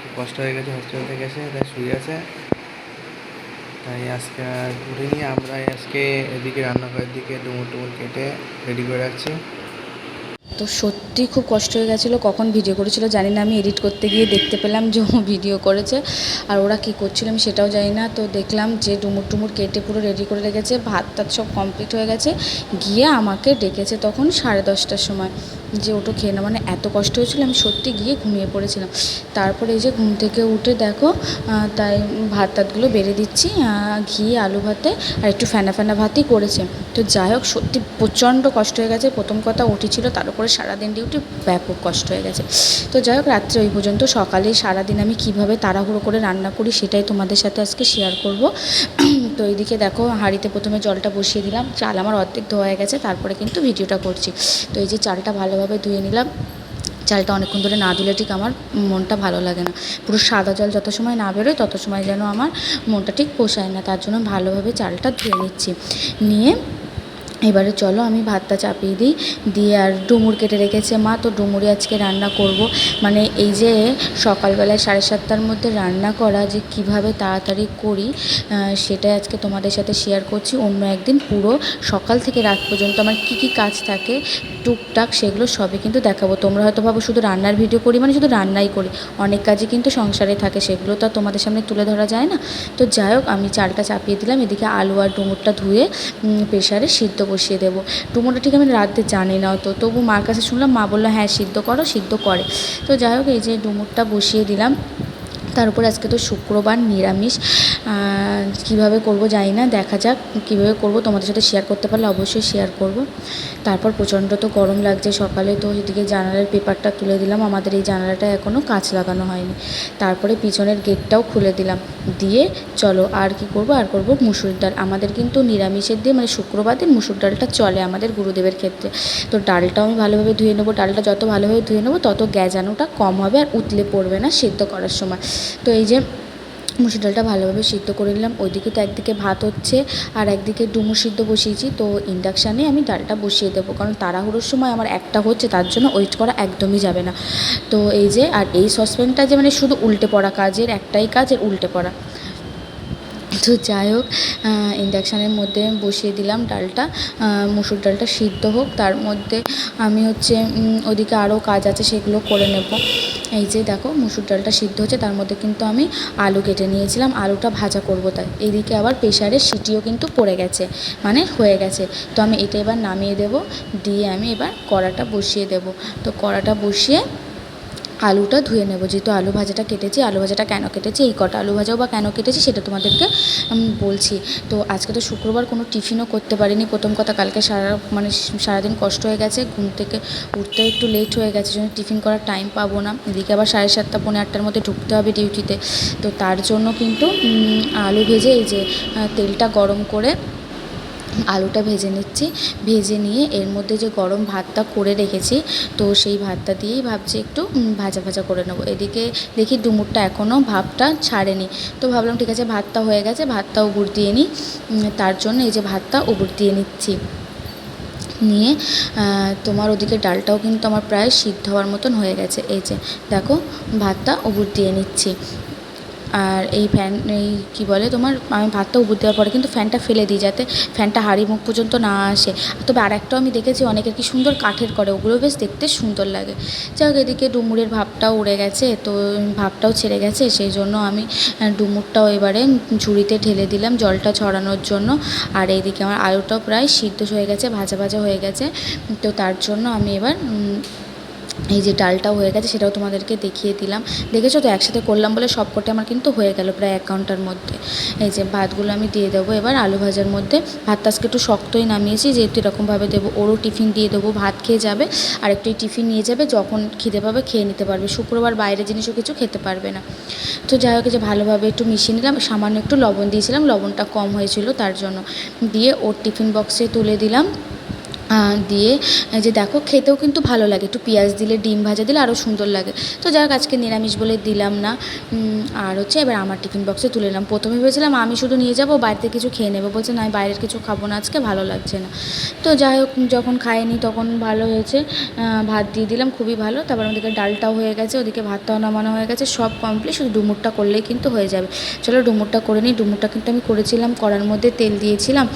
খুব কষ্ট হয়ে গেছে হসপিটাল থেকে এসে তাই শুয়ে আছে। তাই আজকে আর আমরা আজকে এদিকে রান্নাঘরের দিকে ডুমুর টুমুর কেটে রেডি করে রাখছি। তো সত্যি খুব কষ্ট হয়ে গেছিল, কখন ভিডিও করেছিল জানি না, আমি এডিট করতে গিয়ে দেখতে পেলাম যে ও ভিডিও করেছে। আর ওরা কী করছিল আমি সেটাও জানি না, তো দেখলাম যে ডুমুর টুমুর কেটে পুরো রেডি করে রেখেছে ভাত টাত সব কমপ্লিট হয়ে গেছে। গিয়ে আমাকে ডেকেছে তখন সাড়ে দশটার সময়। যে ওটো খেয়ে না মানে এত কষ্ট হয়েছিল, আমি সত্যি গিয়ে ঘুমিয়ে পড়েছিলাম। তারপরে এই যে ঘুম থেকে উঠে দেখো তাই ভাত টাতগুলো বেড়ে দিচ্ছি ঘি, আলু ভাতে আর একটু ফেনা ফেনা ভাতই করেছে। তো যাই হোক, সত্যি প্রচণ্ড কষ্ট হয়ে গেছে। প্রথম কথা ওটি ছিল, তার উপরে সারাদিন ডিউটি ব্যাপক কষ্ট হয়ে গেছে। তো যাই হোক, রাত্রে ওই পর্যন্ত সকালে সারাদিন আমি কীভাবে তাড়াহুড়ো করে রান্না করি সেটাই তোমাদের সাথে আজকে শেয়ার করব। তো এইদিকে দেখো, হাঁড়িতে প্রথমে জলটা বসিয়ে দিলাম। চাল আমার অর্ধেক ধোয়া হয়ে গেছে, তারপরে কিন্তু ভিডিওটা করছি। তো এই যে চালটা ভালোভাবে ধুয়ে নিলাম। চালটা অনেকক্ষণ ধরে না ধুলে ঠিক আমার মনটা ভালো লাগে না। পুরো সাদা জল যত সময় না বেরোয়, তত সময় যেন আমার মনটা ঠিক পোষায় না। তার জন্য ভালোভাবে চালটা ধুয়ে নিচ্ছি। নিয়ে এবারে চলো, আমি ভাতটা চাপিয়ে দিই। দিয়ে আর ডুমুর কেটে রেখেছে মা, তো ডুমুরে আজকে রান্না করব। মানে এই যে সকালবেলায় সাড়ে সাতটার মধ্যে রান্না করা যে কীভাবে তাড়াতাড়ি করি সেটাই আজকে তোমাদের সাথে শেয়ার করছি। অন্য একদিন পুরো সকাল থেকে রাত পর্যন্ত আমার কী কী কাজ থাকে, টুকটাক সেগুলো সবই কিন্তু দেখাবো। তোমরা হয়তো ভাবো, শুধু রান্নার ভিডিও করি মানে শুধু রান্নাই করি। অনেক কাজই কিন্তু সংসারে থাকে, সেগুলো তো তোমাদের সামনে তুলে ধরা যায় না। তো যাই হোক, আমি চালটা চাপিয়ে দিলাম, এদিকে আলু আর ডুমুরটা ধুয়ে প্রেশারে সিদ্ধ বসিয়ে দেবো। টুমোটা ঠিক আমি রাঁধতে জানি না তো তবু মার কাছে শুনলাম, মা বলল হ্যাঁ সিদ্ধ করো, সিদ্ধ করে। তো যাই হোক, এই যে ডুমুরটা বসিয়ে দিলাম। তার উপর আজকে তো শুক্রবার নিরামিষ। কীভাবে করব জানি না, দেখা যাক কীভাবে করব। তোমাদের সাথে শেয়ার করতে পারলে অবশ্যই শেয়ার করব। তারপর প্রচণ্ড তো গরম লাগছে, সকালে তো এদিকে জানালার পেপারটা তুলে দিলাম। আমাদের এই জানালাটা এখনও কাঁচ লাগানো হয়নি। তারপরে পিছনের গেটটাও খুলে দিলাম। দিয়ে চলো আর কি করব, আর করব মুসুর ডাল। আমাদের কিন্তু নিরামিষের দিয়ে মানে শুক্রবার দিন মুসুর ডালটা চলে আমাদের গুরুদেবের ক্ষেত্রে। তো ডালটাও আমি ভালোভাবে ধুয়ে নেব। ডালটা যত ভালোভাবে ধুয়ে নেব, তত গ্যাজানোটা কম হবে আর উতলে পড়বে না সেদ্ধ করার সময়। তো এই যে মুসুর ডালটা ভালোভাবে সিদ্ধ করে নিলাম। ওইদিকে তো একদিকে ভাত হচ্ছে আর একদিকে ডুমুর সিদ্ধ বসিয়েছি। তো ইন্ডাকশানে আমি ডালটা বসিয়ে দেবো। কারণ তাড়াহুড়োর সময় আমার একটা হচ্ছে, তার জন্য ওয়েট করা একদমই যাবে না। তো এই যে, আর এই সসপ্যানটা যে মানে শুধু উল্টে পড়া কাজের একটাই কাজ, এর উল্টে পড়া। তো যাই হোক ইন্ডাকশানের মধ্যে বসিয়ে দিলাম ডালটা মুসুর ডালটা সিদ্ধ হোক। তার মধ্যে আমি হচ্ছে ওদিকে আরও কাজ আছে, সেগুলো করে নেব। এই যে দেখো, মুসুর ডালটা সিদ্ধ হচ্ছে, তার মধ্যে কিন্তু আমি আলু কেটে নিয়েছিলাম। আলুটা ভাজা করব তাই। এদিকে আবার প্রেশারের সিটিও কিন্তু পড়ে গেছে মানে হয়ে গেছে। তো আমি এটা এবার নামিয়ে দেব, দিয়ে আমি এবার কড়াটা বসিয়ে দেব। তো কড়াটা বসিয়ে আলুটা ধুয়ে নেব। যেহেতু আলু ভাজাটা কেটেছি, আলু ভাজাটা কেন কেটেছি? এই কটা আলু ভাজাও বা কেন কেটেছি সেটা তোমাদেরকে বলছি। তো আজকে তো শুক্রবার, কোনো টিফিনও করতে পারিনি। প্রথম কথা, কালকে সারা মানে সারাদিন কষ্ট হয়ে গেছে, ঘুম থেকে উঠতেও একটু লেট হয়ে গেছে জন্য টিফিন করার টাইম পাবো না। এদিকে আবার সাড়ে সাতটা, পৌনে আটটার মধ্যে ঢুকতে হবে ডিউটিতে তো। তার জন্য কিন্তু আলু ভেজে এই যে তেলটা গরম করে আলুটা ভেজে নিচ্ছি। ভেজে নিয়ে এর মধ্যে যে গরম ভাতটা করে রেখেছি, তো সেই ভাতটা দিয়েই ভাবছি একটু ভাজা ভাজা করে নেব। এদিকে দেখি ডুমুরটা এখনও ভাবটা ছাড়েনি। তো ভাবলাম ঠিক আছে, ভাতটা হয়ে গেছে ভাতটা উবুর দিয়ে নিই। তার জন্য এই যে ভাতটা উবুর দিয়ে নিচ্ছি। নিয়ে তোমার ওদিকে ডালটাও কিন্তু আমার প্রায় সিদ্ধ হওয়ার মতন হয়ে গেছে। এই যে দেখো, ভাতটা উবুর দিয়ে নিচ্ছি। আর এই ফ্যান এই কী বলে, তোমার আমি ভাতটা উবুর দেওয়ার পরে কিন্তু ফ্যানটা ফেলে দিই যাতে ফ্যানটা হাঁড়ি মুখ পর্যন্ত না আসে। তবে আর একটাও আমি দেখেছি, অনেকের কি সুন্দর কাঠের করে, ওগুলো বেশ দেখতে সুন্দর লাগে। যাই হোক, এদিকে ডুমুরের ভাবটাও উড়ে গেছে, তো ভাবটাও ছেড়ে গেছে, সেই জন্য আমি ডুমুরটাও এবারে ঝুড়িতে ঢেলে দিলাম জলটা ছড়ানোর জন্য। আর এইদিকে আমার আলুটাও প্রায় সিদ্ধ হয়ে গেছে, ভাজা ভাজা হয়ে গেছে, তো তার জন্য আমি এবার এই যে ডালটাও হয়ে গেছে, সেটাও তোমাদেরকে দেখিয়ে দিলাম। দেখেছ তো, একসাথে করলাম বলে সব কটা আমার কিন্তু হয়ে গেল প্রায় এক ঘণ্টার মধ্যে। এই যে ভাতগুলো আমি দিয়ে দেবো এবার আলু ভাজার মধ্যে। ভাতটা আজকে একটু শক্তই নামিয়েছি, যেহেতু এরকমভাবে দেবো ওরও টিফিন দিয়ে দেবো, ভাত খেয়ে যাবে। আর একটু টিফিন নিয়ে যাবে, যখন খিদে পাবে খেয়ে নিতে পারবে। শুক্রবার বাইরে জিনিসও কিছু খেতে পারবে না। তো যাই হোক যে ভালোভাবে একটু মিশিয়ে নিলাম, সামান্য একটু লবণ দিয়েছিলাম, লবণটা কম হয়েছিল তার জন্য। দিয়ে ওর টিফিন বক্সে তুলে দিলাম। দিয়ে যে দেখো খেতেও কিন্তু ভালো লাগে। একটু পেঁয়াজ দিলে, ডিম ভাজা দিলে আরও সুন্দর লাগে। তো যাই আজকে নিরামিষ বলে দিলাম না। আর হচ্ছে এবার আমার টিফিন বক্সে তুলে নিলাম। প্রথমে ভেবেছিলাম আমি শুধু নিয়ে যাব, বাড়িতে কিছু খেয়ে নেব। বলছে, না, আমি বাইরের কিছু খাব না আজকে, ভালো লাগছে না। তো যাই হোক, যখন খাইনি তখন ভালো হয়েছে। ভাত দিয়ে দিলাম, খুবই ভালো। তারপর আমাদেরকে ডালটাও হয়ে গেছে, ওদিকে ভাতটাও নামানো হয়ে গেছে। সব কমপ্লিট শুধু ডুমুরটা করলেই কিন্তু হয়ে যাবে। চলো ডুমুরটা করে নিই। ডুমুরটা কিন্তু আমি করেছিলাম, কড়ার মধ্যে তেল দিয়েছিলাম।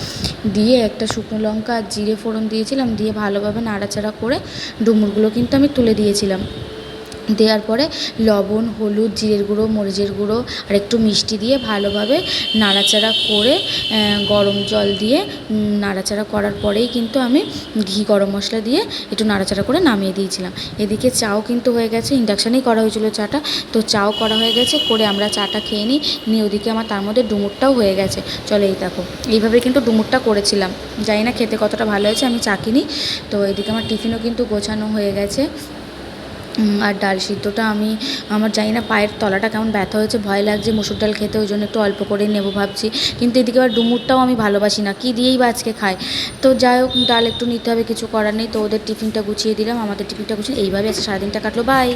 দিয়ে একটা শুকনো লঙ্কা, জিরে ফোড়ন দিয়েছিলাম দিয়ে ভালোভাবে নাড়াচাড়া করে ডুমুরগুলো কিন্তু আমি তুলে দিয়েছিলাম। দেওয়ার পরে লবণ, হলুদ, জিরের গুঁড়ো, মরিচের গুঁড়ো আর একটু মিষ্টি দিয়ে ভালোভাবে নাড়াচাড়া করে গরম জল দিয়ে নাড়াচাড়া করার পরেই কিন্তু আমি ঘি গরম মশলা দিয়ে একটু নাড়াচাড়া করে নামিয়ে দিয়েছিলাম। এদিকে চাও কিন্তু হয়ে গেছে, ইন্ডাকশানেই করা হয়েছিল চাটা। তো চাও করা হয়ে গেছে, করে আমরা চাটা খেয়ে নিই। নিয়ে ওদিকে আমার তার মধ্যে ডুমুরটাও হয়ে গেছে। চলো এই দেখো, এইভাবে কিন্তু ডুমুরটা করেছিলাম। জানি না খেতে কতটা ভালো হয়েছে, আমি চা কিনি। তো এদিকে আমার টিফিনও কিন্তু গোছানো হয়ে গেছে। আর ডাল সিদ্ধটা আমি, আমার জানি না পায়ের তলাটা কেমন ব্যথা হয়েছে, ভয় লাগছে, মুসুর ডাল খেতে, ওই জন্য একটু অল্প করে নেব ভাবছি। কিন্তু এদিকে আবার ডুমুরটাও আমি ভালোবাসি না, কী দিয়েই বা আজকে খাই তো যাই হোক, ডাল একটু নিতে হবে, কিছু করার নেই, তো ওদের টিফিনটা গুছিয়ে দিলাম, আমাদের টিফিনটা গুছিয়ে, এইভাবে আজকে সারাদিনটা কাটলো বাই